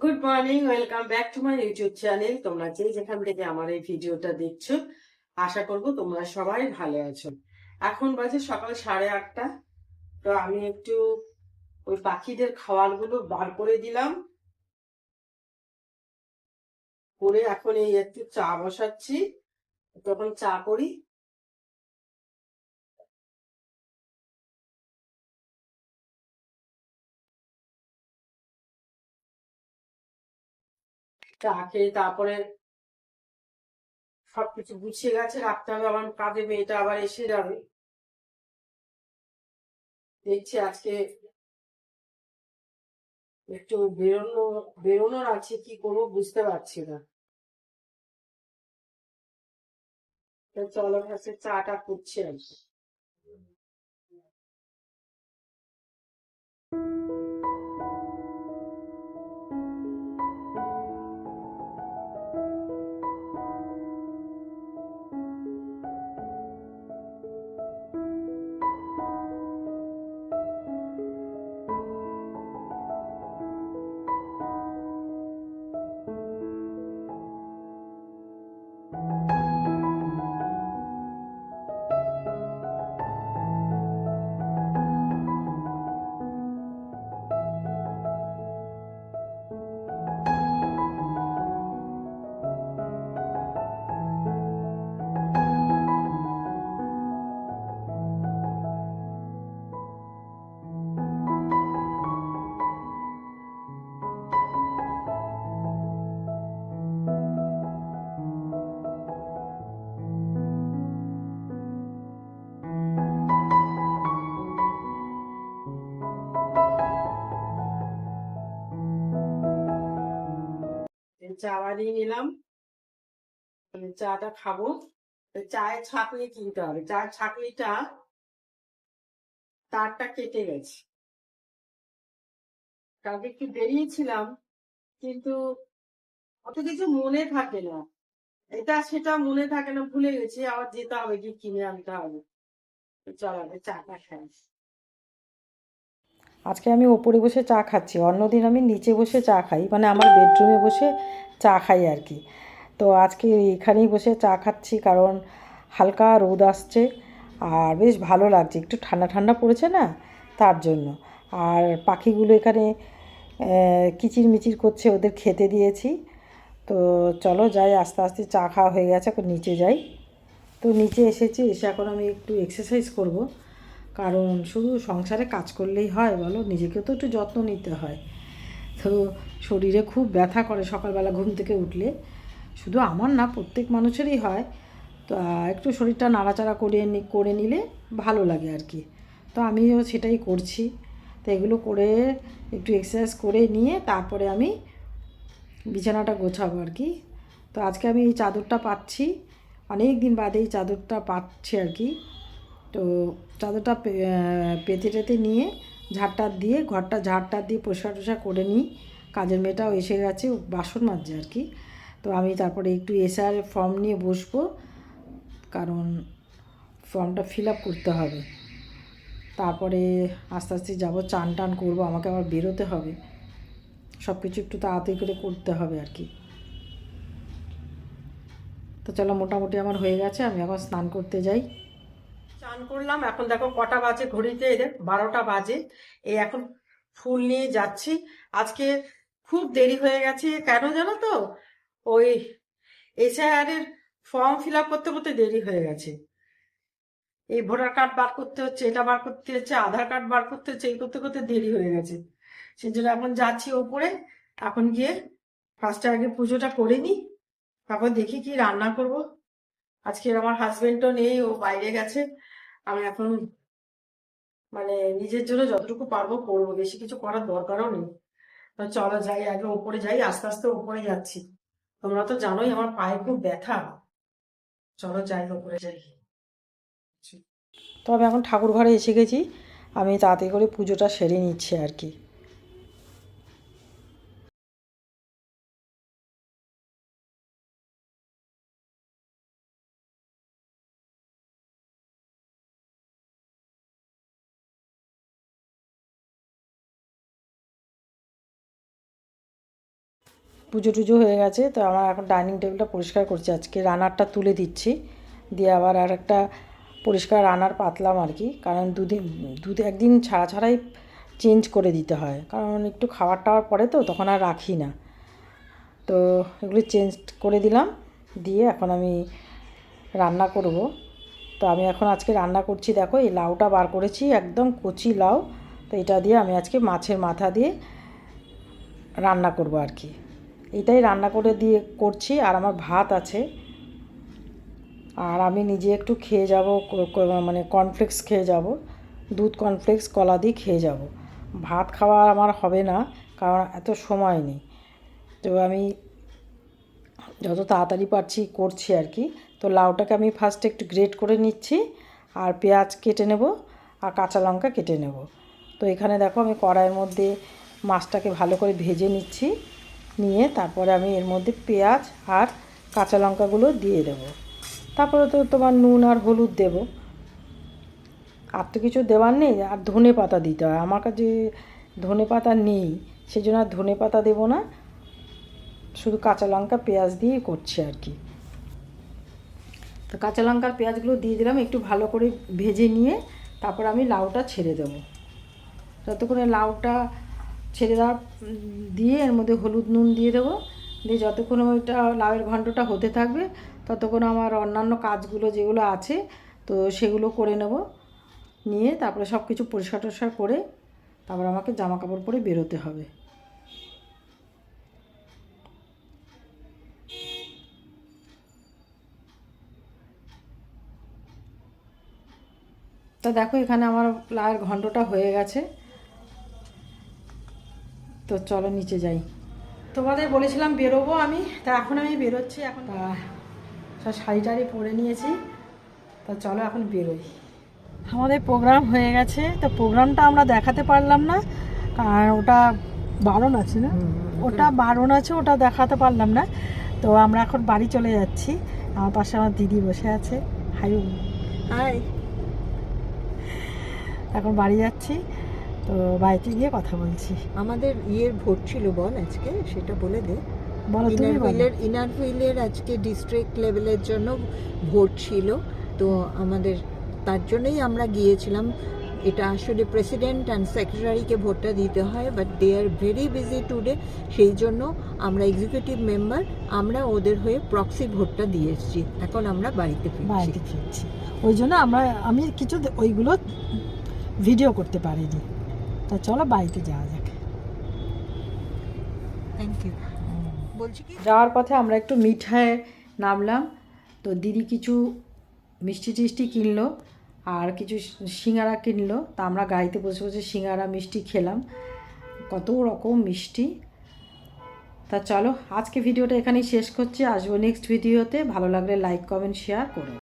Good morning welcome back to my YouTube channel তোমরা যে যেখান থেকে আমার এই ভিডিওটা দেখছ, আশা করব তোমরা সবাই ভালো আছো। এখন বাজে সকাল সাড়ে আটটা। তো আমি একটু ওই পাখিদের খাবারগুলো বার করে দিলাম। করে এখন এই একটু চা বসাচ্ছি। তখন চা করি। চা খেয়ে তারপরে সবকিছু গুছিয়ে গেছে, রাখতে হবে, আমার কাজে মেয়েটা আবার এসে যাবে। দেখছি আজকে একটু বেরোনো, বেরোনোর আছে, কি করব বুঝতে পারছি না। চলো চাটা করছি আর কি চা বানিয়ে নিলাম। চাটা খাব। চায়ের ছাকনি কিনতে হবে। চায়ের ছাকনিটা তারটা কেটে গেছে। কালকে একটু বেরিয়েছিলাম, কিন্তু অত কিছু মনে থাকে না। এটা সেটা মনে থাকে না, ভুলে গেছি। আবার যেতে হবে কি কিনে আনতে হবে। চলো চাটা খাই। আজকে আমি ওপরে বসে চা খাচ্ছি অন্যদিন আমি নিচে বসে চা খাই মানে আমার বেডরুমে বসে চা খাই আর কি। তো আজকে এখানেই বসে চা খাচ্ছি কারণ হালকা রোদ আসছে আর বেশ ভালো লাগছে একটু ঠান্ডা ঠান্ডা পড়েছে না তার জন্য। আর পাখিগুলো এখানে আহ, কিচিরমিচির করছে ওদের খেতে দিয়েছি। তো চলো যাই আস্তে আস্তে চা খাওয়া হয়ে গেছে এখন নিচে যাই। তো নিচে এসেছি এসে এখন আমি একটু এক্সারসাইজ করব। কারণ শুধু সংসারে কাজ করলেই হয় বলো নিজেকে তো একটু যত্ন নিতে হয়। তো শরীরে খুব ব্যথা করে সকালবেলা ঘুম থেকে উঠলে। শুধু আমার না, প্রত্যেক মানুষেরই হয়। তো একটু শরীরটা নাড়াচাড়া করে করে নিলে ভালো লাগে আর কি। তো আমিও সেটাই করছি। তো এগুলো করে একটু এক্সারসাইজ করে নিয়ে তারপরে আমি বিছানাটা গোছাবো আর কি। তো আজকে আমি এই চাদরটা পাচ্ছি। অনেক দিন বাদে এই চাদরটা পাচ্ছি আর কি। তো চাদরটা পেতে টেতে নিয়ে ঝাড়টা দিয়ে, ঘরটা ঝাড়টা দিয়ে পরিষ্কার টরিষ্কার করে নিই। কাজের মেয়েটাও এসে গেছে বাসন মাজছে আর কি। তো আমি তারপরে একটু এসআর ফর্ম নিয়ে বসবো, কারণ ফর্মটা ফিল আপ করতে হবে। তারপরে আস্তে আস্তে যাব, চান টান করব, আমাকে আবার বেরোতে হবে। সব কিছু একটু তাড়াতাড়ি করে করতে হবে আর কি। তো চলো, মোটামুটি আমার হয়ে গেছে, আমি এখন স্নান করতে যাই। চান করলাম। এখন দেখো কটা বাজে ঘড়িতে, এই দেখ বারোটা বাজে। এই এখন ফুল নিয়ে যাচ্ছি। আজকে খুব দেরি হয়ে গেছে। কেন জানো তো? ওই এসআইআর এর ফর্ম ফিল আপ করতে করতে দেরি হয়ে গেছে। এই ভোটার কার্ড বার করতে হচ্ছে, এটা বার করতে হচ্ছে, আধার কার্ড বার করতে হচ্ছে, এই করতে করতে দেরি হয়ে গেছে। সেই জন্য এখন যাচ্ছি ওপরে। এখন গিয়ে ফার্স্টে আগে পুজোটা করে নিই। তারপর দেখি কি রান্না করব। আজকে আমার হাজবেন্ডও নেই, ও বাইরে গেছে। আমি এখন মানে নিজের জন্য যতটুকু পারব করব, বেশি কিছু করার দরকারও নেই। তো চলো যাই, আগে ওপরে যাই, আস্তে আস্তে ওপরে যাচ্ছি। তোমরা তো জানোই আমার পায়ে খুব ব্যথা। চলো যাই ওপরে যাই। তবে এখন ঠাকুর ঘরে এসে গেছি, আমি তাড়াতাড়ি করে পুজোটা সেরে নিচ্ছি আর কি। পুজো টুজো হয়ে গেছে, তো আমার এখন ডাইনিং টেবিলটা পরিষ্কার করছি। আজকে রানারটা তুলে দিচ্ছি, দিয়ে আবার আর একটা পরিষ্কার রানার পাতলাম আর কি, কারণ দুদিন, দু, একদিন ছাড়া ছাড়াই চেঞ্জ করে দিতে হয়, কারণ একটু খাবার টাওয়ার পরে তো তখন আর রাখি না। তো এগুলো চেঞ্জ করে দিলাম, দিয়ে এখন আমি রান্না করব। তো আমি এখন আজকে রান্না করছি, দেখো এই লাউটা বার করেছি, একদম কচি লাউ, তো এটা দিয়ে আমি আজকে মাছের মাথা দিয়ে রান্না করব আর কি। এটাই রান্না করে দিয়ে করছি, আর আমার ভাত আছে। আর আমি নিজে একটু খেয়ে যাব মানে কর্নফ্লেক্স খেয়ে যাব, দুধ কর্নফ্লেক্স কলা দিয়ে খেয়ে যাব। ভাত খাওয়া আমার হবে না, কারণ এত সময় নেই। তো আমি যত তাড়াতাড়ি পারছি করছি আর কি। তো লাউটাকে আমি ফার্স্টে একটু গ্রেট করে নিচ্ছি, আর পেঁয়াজ কেটে নেব, আর কাঁচা লঙ্কা কেটে নেব। তো এখানে দেখো আমি কড়াইয়ের মধ্যে মাছটাকে ভালো করে ভেজে নিচ্ছি। নিয়ে তারপরে আমি এর মধ্যে পেঁয়াজ, আর কাঁচা লঙ্কাগুলো দিয়ে দেব। তারপরে তো তোমার নুন আর হলুদ দেব। আর তো কিছু দেওয়ার নেই, আর ধনে পাতা দিতে হয়। আমার কাছে ধনে পাতা নেই সেই জন্য আর ধনে পাতা দেবো না। শুধু কাঁচা লঙ্কা, পেঁয়াজ দিয়েই করছি আর কি। তো কাঁচা লঙ্কার পেঁয়াজগুলো দিয়ে দিলাম, একটু ভালো করে ভেজে নিয়ে তারপর আমি লাউটা ছেড়ে দেবো। যতক্ষণে লাউটা ছেড়ে দেওয়ার উম, দিয়ে এর মধ্যে হলুদ নুন দিয়ে দেবো। দিয়ে যতক্ষণ ওইটা লাউয়ের ঘন্টটা হতে থাকবে ততক্ষণ আমার অন্যান্য কাজগুলো যেগুলো আছে তো সেগুলো করে নেব। নিয়ে তারপরে সব কিছু পরিষ্কার টরিষ্কার করে তারপর আমাকে জামা কাপড় পরে বেরোতে হবে। তো দেখো এখানে আমার লাউয়ের ঘন্টটা হয়ে গেছে। তো চলো নিচে যাই। তোমাদের বলেছিলাম বেরোবো আমি তা এখন আমি বেরোচ্ছি এখন সব শাড়ি টাড়ি পরে নিয়েছি তা চলো এখন বেরোই। আমাদের প্রোগ্রাম হয়ে গেছে তো প্রোগ্রামটা আমরা দেখাতে পারলাম না আর ওটা বারণ আছে না? ওটা বারণ আছে ওটা দেখাতে পারলাম না তো আমরা এখন বাড়ি চলে যাচ্ছি আমার পাশে আমার দিদি বসে আছে হাই হাই। এখন বাড়ি যাচ্ছি তো বাড়িতে গিয়ে কথা বলছি। আমাদের ইয়ের ভোট ছিল বল আজকে সেটা বলে দে। ইনার হুইলের ইনার হুইলের আজকে ডিস্ট্রিক্ট লেভেলের জন্য ভোট ছিল। তো আমাদের তার জন্যই আমরা গিয়েছিলাম। এটা আসলে প্রেসিডেন্ট অ্যান্ড সেক্রেটারিকে ভোটটা দিতে হয় but they are very busy today সেই জন্য আমরা এক্সিকিউটিভ মেম্বার আমরা ওদের হয়ে প্রক্সি ভোটটা দিয়ে এসেছি। এখন আমরা বাড়িতে বাড়িতে ফিরছি। ওই জন্য আমরা আমি কিছু ওইগুলো ভিডিও করতে পারিনি। তা চলো বাড়িতে যাওয়া যাক। থ্যাংক ইউ বলছি কি? যাওয়ার পথে আমরা একটু মিঠায় নামলাম। তো দিদি কিছু মিষ্টি টিষ্টি কিনলো আর কিছু সিঙ্গারা কিনলো। তা আমরা গাড়িতে বসে বসে সিঙ্গারা মিষ্টি খেলাম। কত রকম মিষ্টি। তা চলো আজকে ভিডিওটা এখানেই শেষ করছি। আসব নেক্সট ভিডিওতে ভালো লাগলে লাইক কমেন্ট শেয়ার করো।